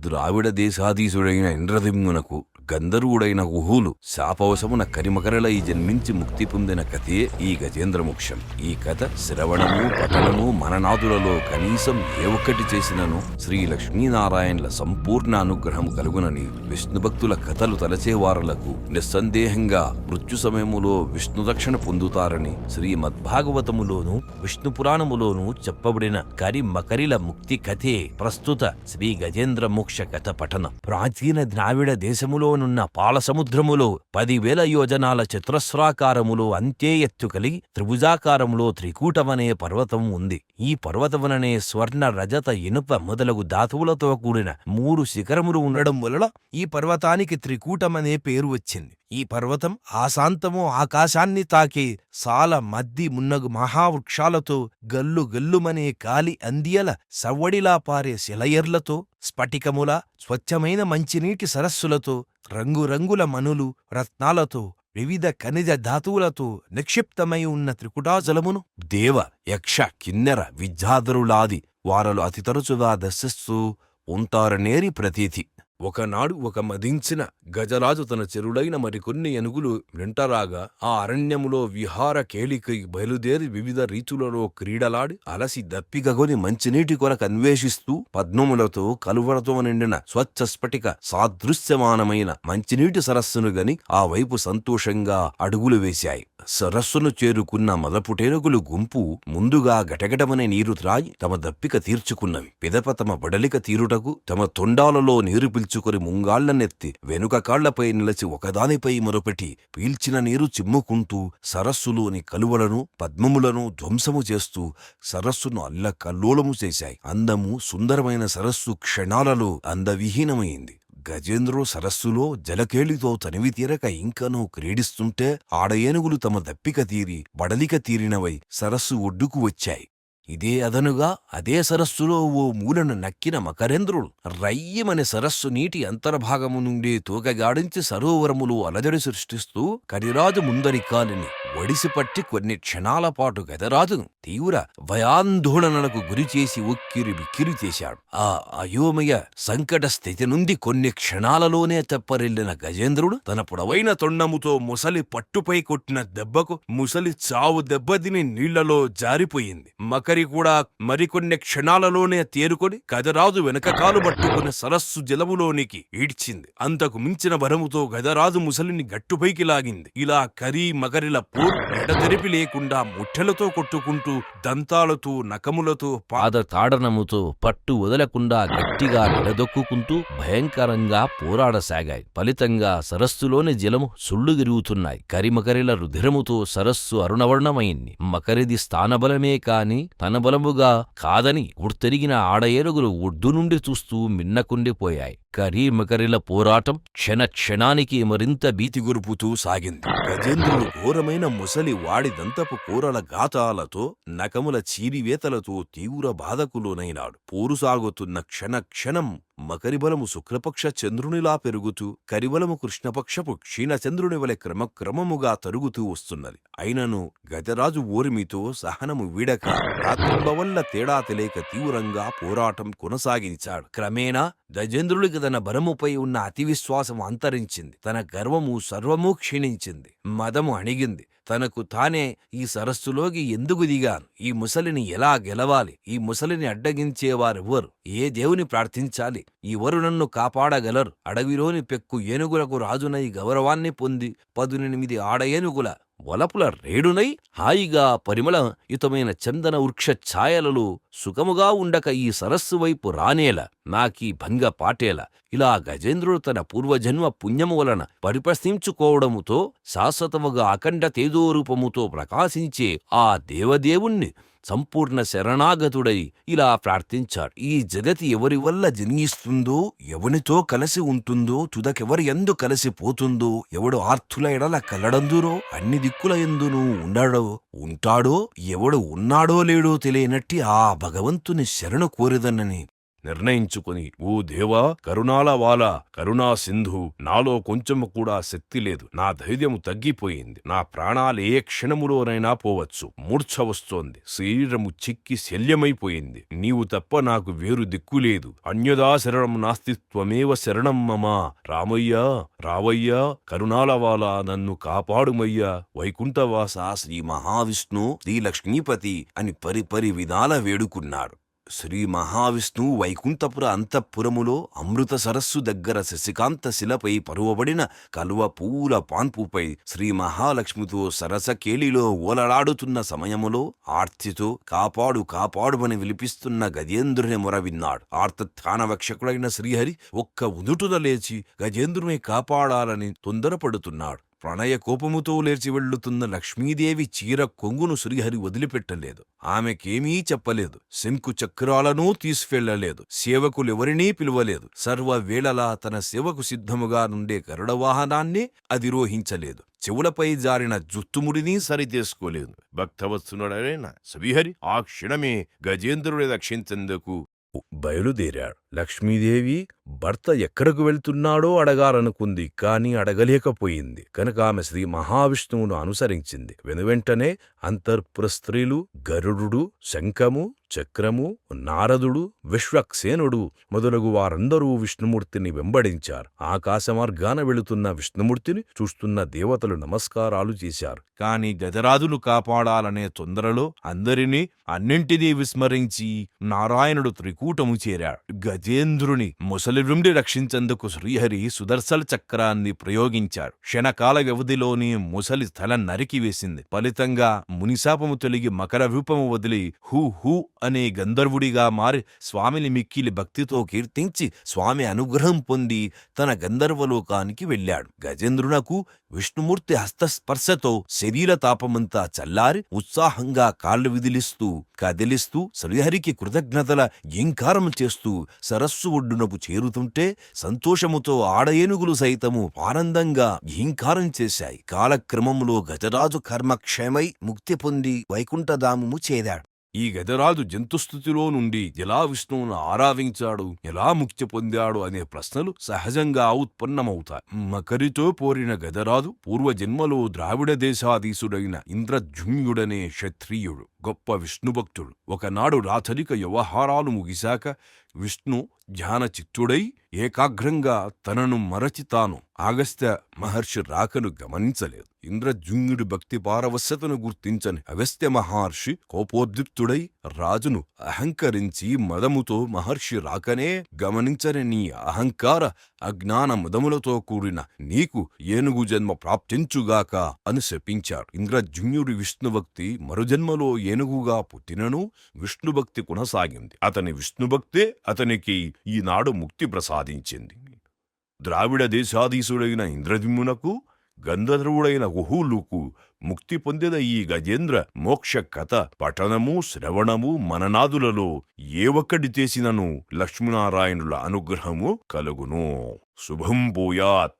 ద్రావిడ దేశాధీశుడైన ఇంద్రదిమ్మునకు గంధర్వుడైన ఉహూలు శాపవశమున కరిమకరలై జన్మించి ముక్తి పొందిన కథే ఈ గజేంద్రమోక్షం. ఈ కథ శ్రవణము పఠనము మననాథులలో కనీసం ఏ ఒక్కటి చేసినను శ్రీ లక్ష్మీనారాయణల సంపూర్ణ అనుగ్రహము కలుగునని విష్ణు భక్తుల కథలు తలచేవారులకు నిస్సందేహంగా మృత్యు సమయములో విష్ణు రక్షణ పొందుతారని శ్రీమద్భాగవతములోను విష్ణు పురాణములోను చెప్పబడిన కరి మకరిల ముక్తి కథే ప్రస్తుత శ్రీ గజేంద్ర మోక్ష కథ పఠనం. ప్రాచీన ద్రావిడ దేశములో నున్న పాలసముద్రములో పదివేల యోజనాల చతురస్రాకారములో అంతే ఎత్తు కలిగి త్రిభుజాకారములో త్రికూటమనే పర్వతం ఉంది. ఈ పర్వతముననే స్వర్ణ రజత ఇనుప మొదలగు ధాతువులతో కూడిన మూడు శిఖరములు ఉండడం వలన ఈ పర్వతానికి త్రికూటమనే పేరు వచ్చింది. ఈ పర్వతం ఆశాంతము ఆకాశాన్ని తాకి సాల మద్ది మున్నగు మహావృక్షాలతో గల్లు గల్లుమనే కాలి అందియల సవ్వడిలా పారే శిలయర్లతో స్ఫటికముల స్వచ్ఛమైన మంచినీటి సరస్సులతో రంగురంగుల మనులు రత్నాలతో వివిధ ఖనిజ ధాతువులతో నిక్షిప్తమై ఉన్న త్రికుటాజలమును దేవ యక్ష కిన్నెర విద్యాధరులాది వారలు అతి తరచుగా దర్శిస్తూ ఉంటారనేరి ప్రతీతి. ఒకనాడు ఒక మదించిన గజరాజు తన చెరుడైన మరికొన్ని ఎనుగులు వెంటరాగా ఆ అరణ్యములో విహార కేళికై బయలుదేరి వివిధ రీతులలో క్రీడలాడి అలసి దప్పిగగొని మంచినీటి కొరకు అన్వేషిస్తూ పద్మములతో కలువరతో నిండిన స్వచ్ఛ స్ఫటిక సాదృశ్యమానమైన మంచినీటి సరస్సును గని ఆ వైపు సంతోషంగా అడుగులు వేశాయి. సరస్సును చేరుకున్న మదపుటేనుగులు గుంపు ముందుగా గటగటమనే నీరు త్రాగి తమ దప్పిక తీర్చుకున్నవి. పిదప తమ బడలిక తీరుటకు తమ తొండాలలో నీరు పీల్చుకొని ముంగాళ్ళనెత్తి వెనుక కాళ్ళపై నిలచి ఒకదానిపై మరొకటి పీల్చిన నీరు చిమ్ముకుంటూ సరస్సులోని కలువలను పద్మములను ధ్వంసము చేస్తూ సరస్సును అల్లకల్లోలము చేశాయి. అందము సుందరమైన సరస్సు క్షణాలలో అందవిహీనమైంది. గజేంద్రుడు సరస్సులో జలకేళితో తనివి తీరక ఇంకనూ క్రీడిస్తుంటే ఆడ ఏనుగులు తమ దప్పిక తీరి బడలిక తీరినవై సరస్సు ఒడ్డుకు వచ్చాయి. ఇదే అదనుగా అదే సరస్సులో ఓ మూలను నక్కిన మకరేంద్రుడు రయ్యమని సరస్సు నీటి అంతర్భాగము నుండి తూకగాడించి సరోవరములు అలజడి సృష్టిస్తూ కరిరాజు ముందరి కాలిని ఒడిసిపట్టి కొన్ని క్షణాల పాటు గదరాజు తీవ్ర భయాందోళనలకు గురిచేసి ఉక్కిరి బిక్కిరి చేశాడు. ఆ అయోమయ సంకట స్థితి నుండి కొన్ని క్షణాలలోనే తెప్పరిల్లిన గజేంద్రుడు తన పొడవైన తొండముతో ముసలి పట్టుపై కొట్టిన దెబ్బకు ముసలి చావు దెబ్బతిని నీళ్ళలో జారిపోయింది. మకరి కూడా మరికొన్ని క్షణాలలోనే తేరుకొని గదరాజు వెనకకాలు పట్టుకుని సరస్సు జలములోనికి ఈడ్చింది. అంతకు మించిన వరముతో గదరాజు ముసలిని గట్టుపైకి లాగింది. ఇలా కరీ మకరిల ఎడతెరిపి లేకుండా ముట్టెలతో కొట్టుకుంటూ దంతాలతో నకములతో పాద తాడనముతో పట్టు వదలకుండా గట్టిగా నిలదొక్కుంటూ భయంకరంగా పోరాడసాగాయి. ఫలితంగా సరస్సులోని జలము సుళ్ళుగిరుగుతున్నాయి. కరిమకరిల రుధిరముతో సరస్సు అరుణవర్ణమైంది మకరిది స్థానబలమే కాని తన బలముగా కాదని గుర్తెరిగిన ఆడ ఏనుగులు ఒడ్డు నుండి చూస్తూ మిన్నకుండిపోయాయి. కరీమకరిల పోరాటం క్షణ క్షణానికి మరింత భీతిగురుపుతూ సాగింది. గజేంద్రుడు ఘోరమైన ముసలి వాడి దంతపు కూరల ఘాతాలతో నకముల చీరివేతలతో తీవ్ర బాధకులోనైనాడు పోరు సాగుతున్న క్షణ క్షణం మకరిబలము శుక్లపక్ష చంద్రునిలా పెరుగుతూ కరిబలము కృష్ణపక్షపు క్షీణచంద్రుని వలె క్రమక్రమముగా తరుగుతూ వస్తున్నది. అయినను గజరాజు ఓరిమితో సహనము వీడక రాత్రింబవల్ల తేడా తెలియక తీవ్రంగా పోరాటం కొనసాగించాడు. క్రమేణా గజేంద్రుడికి తన బలముపై ఉన్న అతి విశ్వాసం అంతరించింది. తన గర్వము సర్వము క్షీణించింది. మదము అణిగింది. తనకు తానే ఈ సరస్సులోకి ఎందుకు దిగాను? ఈ ముసలిని ఎలా గెలవాలి? ఈ ముసలిని అడ్డగించేవారెవ్వరు? ఏ దేవుని ప్రార్థించాలి? ఎవరు నన్ను కాపాడగలరు. అడవిలోని పెక్కు ఏనుగులకు రాజునై గౌరవాన్ని పొంది పదునెనిమిది ఆడ ఏనుగుల వలపుల రేడునై హాయిగా పరిమళయుతమైన చందన వృక్ష ఛాయలలో సుఖముగా ఉండక ఈ సరస్సు వైపు రానేల. నాకీ భంగ పాటేల. ఇలా గజేంద్రుడు తన పూర్వజన్మ పుణ్యము వలన పరిప్రశ్నించుకోవడముతో శాశ్వతముగా అఖండ తేజోరూపముతో ప్రకాశించే ఆ దేవదేవుణ్ణి సంపూర్ణ శరణాగతుడై ఇలా ప్రార్థించాడు. ఈ జగతి ఎవరి వల్ల జన్మిస్తుందో ఎవనితో కలిసి ఉంటుందో తుదకెవరి ఎందు కలిసిపోతుందో ఎవడు ఆర్థుల ఎడల కలడందురో అన్ని దిక్కుల ఎందును ఉండడో ఉంటాడో ఎవడు ఉన్నాడో లేడో తెలియనట్టి ఆ భగవంతుని శరణు కోరిదనని నిర్ణయించుకుని ఓ దేవా కరుణాల వాల కరుణా సింధు నాలో కొంచెము కూడా శక్తి లేదు నా ధైర్యము తగ్గిపోయింది నా ప్రాణాలు ఏ క్షణములోనైనా పోవచ్చు మూర్ఛ వస్తోంది శరీరము చిక్కి శల్యమైపోయింది నీవు తప్ప నాకు వేరు దిక్కు లేదు అన్యదా శరణం నాస్తిత్వమేవ శరణం మమా రామయ్యా రావయ్యా కరుణాలవాల నన్ను కాపాడుమయ్యా వైకుంఠవాస శ్రీ మహావిష్ణు శ్రీ లక్ష్మీపతి అని పరిపరి విధాల వేడుకున్నాడు. శ్రీ మహావిష్ణువు వైకుంఠపుర అంతఃపురములో అమృత సరస్సు దగ్గర శశికాంత శిలపై పరువబడిన కలువ పూల పాన్పుపై శ్రీ మహాలక్ష్మితో సరసకేళిలో ఓలలాడుతున్న సమయములో ఆర్తితో కాపాడు కాపాడుమని విలిపిస్తున్న గజేంద్రుని మొర విన్నాడు. శ్రీహరి ఒక్క ఉదుటున లేచి గజేంద్రుని కాపాడాలని తొందరపడుతున్నాడు. ప్రణయ కోపముతో లేచి వెళ్ళుతున్న లక్ష్మీదేవి చీర కొంగును శ్రీహరి వదిలిపెట్టలేదు. ఆమెకేమీ చెప్పలేదు. శంకు చక్రాలను తీసుకెళ్ళలేదు. సేవకులెవరినీ పిలువలేదు. సర్వవేళలా తన సేవకు సిద్ధముగా నుండే గరుడవాహనాన్ని అధిరోహించలేదు. చెవులపై జారిన జుత్తుముడిని సరిచేసుకోలేదు భక్తవత్సునుడైన శ్రీహరి ఆ క్షణమే గజేంద్రుడి రక్షించేందుకు బయలుదేరాడు. లక్ష్మీదేవి భర్త ఎక్కడకు వెళ్తున్నాడో అడగాలనుకుంది కాని అడగలేకపోయింది. కనుక ఆమె శ్రీ మహావిష్ణువును అనుసరించింది. వెనువెంటనే అంతర్పుర స్త్రీలు గరుడు శంఖము చక్రము నారదుడు విశ్వక్సేనుడు మొదలగు వారందరూ విష్ణుమూర్తిని వెంబడించారు. ఆకాశ మార్గాన వెళుతున్న విష్ణుమూర్తిని చూస్తున్న దేవతలు నమస్కారాలు చేశారు. కాని గజరాజును కాపాడాలనే తొందరలో అందరినీ అన్నింటినీ విస్మరించి నారాయణుడు త్రికూటము చేరాడు. గజేంద్రుని ముసలి నుండి రక్షించేందుకు శ్రీహరి సుదర్శల చక్రాన్ని ప్రయోగించాడు. క్షణకాల వ్యవధిలోని ముసలి స్థలం నరికివేసింది ఫలితంగా మునిశాపము తొలగి మకర రూపము వదిలి హూ హూ అనే గంధర్వుడిగా మారి స్వామిని మిక్కిలి భక్తితో కీర్తించి స్వామి అనుగ్రహం పొంది తన గంధర్వలోకానికి వెళ్ళాడు. గజేంద్రునకు విష్ణుమూర్తి హస్తస్పర్శతో శరీర తాపమంతా చల్లారి ఉత్సాహంగా కాళ్ళు విదిలిస్తూ కదిలిస్తూ శ్రీహరికి కృతజ్ఞతల ఇంకారం చేస్తూ సరస్సు ఒడ్డునకు చేరుతుంటే సంతోషముతో ఆడయేనుగులు సైతము ఆనందంగా ఘీంకారం చేశాయి. కాలక్రమములో గజరాజు కర్మక్షయమై ముక్తి పొంది వైకుంఠధామము చేరాడు. ఈ గజరాజు జంతుస్థుతిలో నుండి ఎలా విష్ణువును ఆరాధించాడు ఎలా ముక్తి పొందాడు అనే ప్రశ్నలు సహజంగా ఉత్పన్నమవుతాయి. మకరితో పోరిన గజరాజు పూర్వజన్మలో ద్రావిడ దేశాధీశుడైన ఇంద్రజుమ్యుడనే క్షత్రియుడు గొప్ప విష్ణుభక్తుడు. ఒకనాడు రాచరిక వ్యవహారాలు ముగిశాక విష్ణు ధ్యాన చిత్తుడై ఏకాగ్రంగా తనను మరచి తాను ఆగస్త్య మహర్షి రాకను గమనించలేదు. ఇంద్రజుంగుడి భక్తి పారవశ్యతను గుర్తించని అగస్త్య మహర్షి కోపోద్రిక్తుడై రాజును అహంకరించి మదముతో మహర్షి రాకనే గమనించని నీ అహంకార అజ్ఞాన మదములతో కూడిన నీకు ఏనుగు జన్మ ప్రాప్తించుగాక అని శపించాడు ఇంద్రజుంగుడి విష్ణుభక్తి మరుజన్మలో ఏనుగుగా పుట్టినను విష్ణుభక్తి కొనసాగింది. అతని విష్ణుభక్తే అతనికి ఈనాడు ముక్తి ప్రసాదించింది. ద్రావిడ దేశాధీశుడైన ఇంద్రదిమ్మునకు గంధర్వుడైన గుహూలుకు ముక్తి పొందిన ఈ గజేంద్ర మోక్ష కథ పఠనము శ్రవణము మననాదులలో ఏ ఒక్కటి చేసినను లక్ష్మీనారాయణుల అనుగ్రహము కలుగును. శుభం భూయాత్.